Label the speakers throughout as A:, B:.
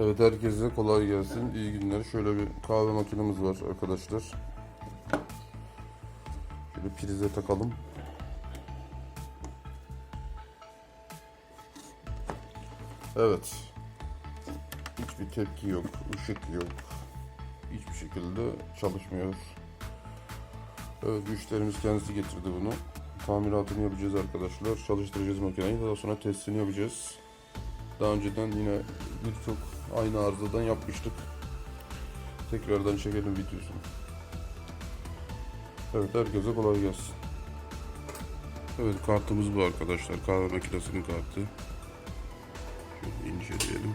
A: Evet herkese kolay gelsin. İyi günler. Şöyle bir kahve makinemiz var arkadaşlar. Şöyle prize takalım. Evet. Hiçbir tepki yok, ışık yok. Hiçbir şekilde çalışmıyor. Evet müşterimiz kendisi getirdi bunu. Tamiratını yapacağız arkadaşlar. Çalıştıracağız makineyi. Daha sonra testini yapacağız. Daha önceden yine birçok aynı arızadan yapmıştık. Tekrardan çekelim videosunu. Evet herkese kolay gelsin. Evet kartımız bu arkadaşlar. Kahve makinesinin kartı. Şöyle inceleyelim.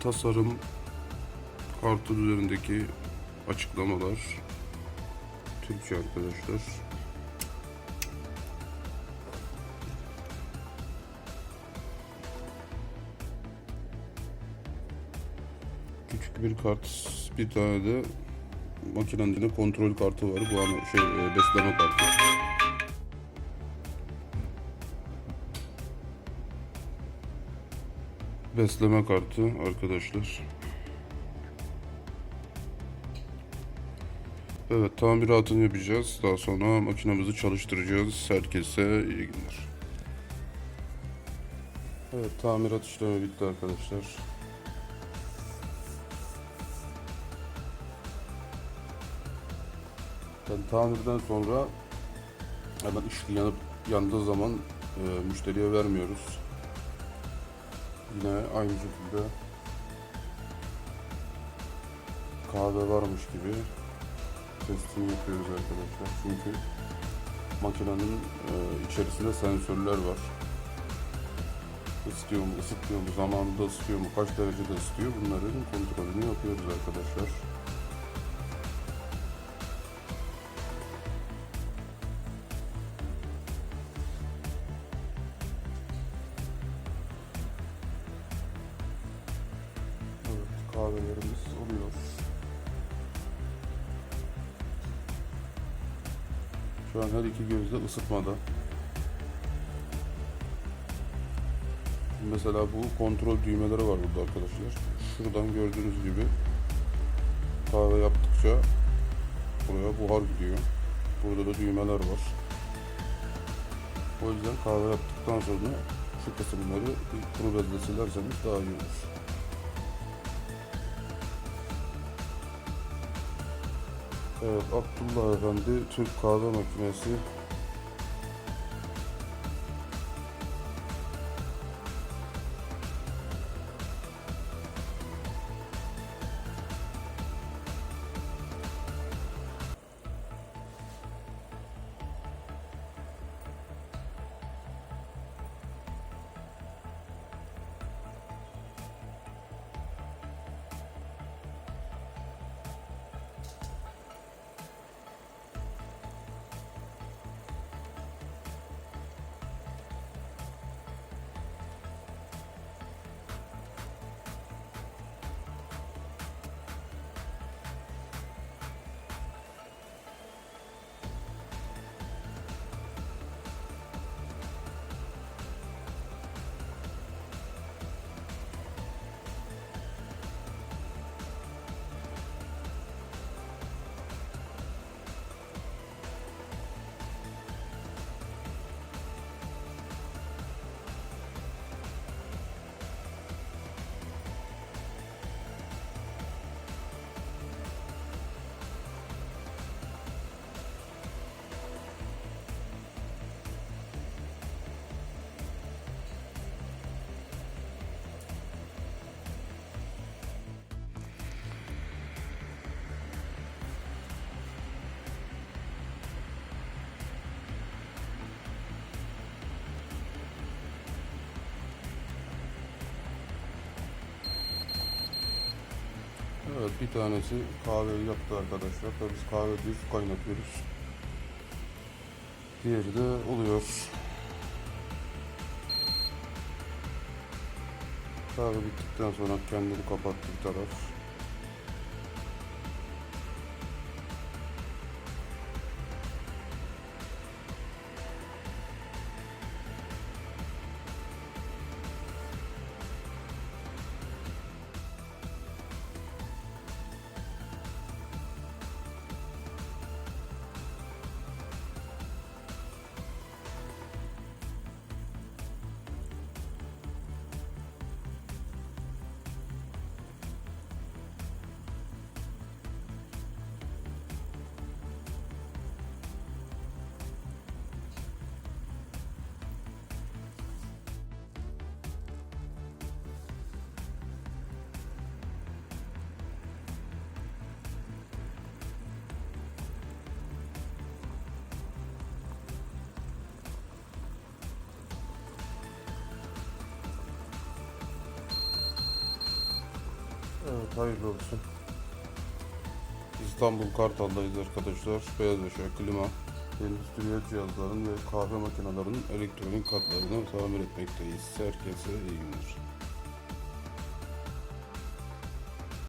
A: Tasarım kartı üzerindeki açıklamalar Türkçe arkadaşlar. Küçük bir kart, bir tane de makinenin içinde kontrol kartı var. Bu an şey e, besleme kartı. Besleme kartı arkadaşlar. Evet tamiratını yapacağız. Daha sonra makinemizi çalıştıracağız. Herkese iyi günler. Evet tamirat işlemi bitti arkadaşlar. Yani tamirden sonra hemen ışık yanıp yandığı zaman e, müşteriye vermiyoruz. Yine aynı şekilde kahve varmış gibi testini yapıyoruz arkadaşlar. Çünkü makinenin e, içerisinde sensörler var. Isıtıyor mu, ısıtmıyor mu, zamanında ısıtıyor mu, kaç derecede ısıtıyor bunların kontrolünü yapıyoruz arkadaşlar. Kahvelerimiz oluyor. Şu an her iki gözde ısıtmada. Mesela bu kontrol düğmeleri var burada arkadaşlar. Şuradan gördüğünüz gibi kahve yaptıkça buraya buhar gidiyor. Burada da düğmeler var. O yüzden kahve yaptıktan sonra şu kısımları kuru bezle silerseniz daha iyi olur. Evet, Abdullah Efendi Türk kahve makinesi. Evet bir tanesi kahveyi yaptı arkadaşlar. Tabii biz kahve su kaynatıyoruz. Diğeri de oluyor. Kahve bittikten sonra kendini kapattı bir taraf. Hayırlı olsun. İstanbul Kartal'dayız arkadaşlar. Beyaz eşya, klima, endüstriyel cihazların ve kahve makinelerinin elektronik katlarını tamir etmekteyiz. Herkese iyi günler.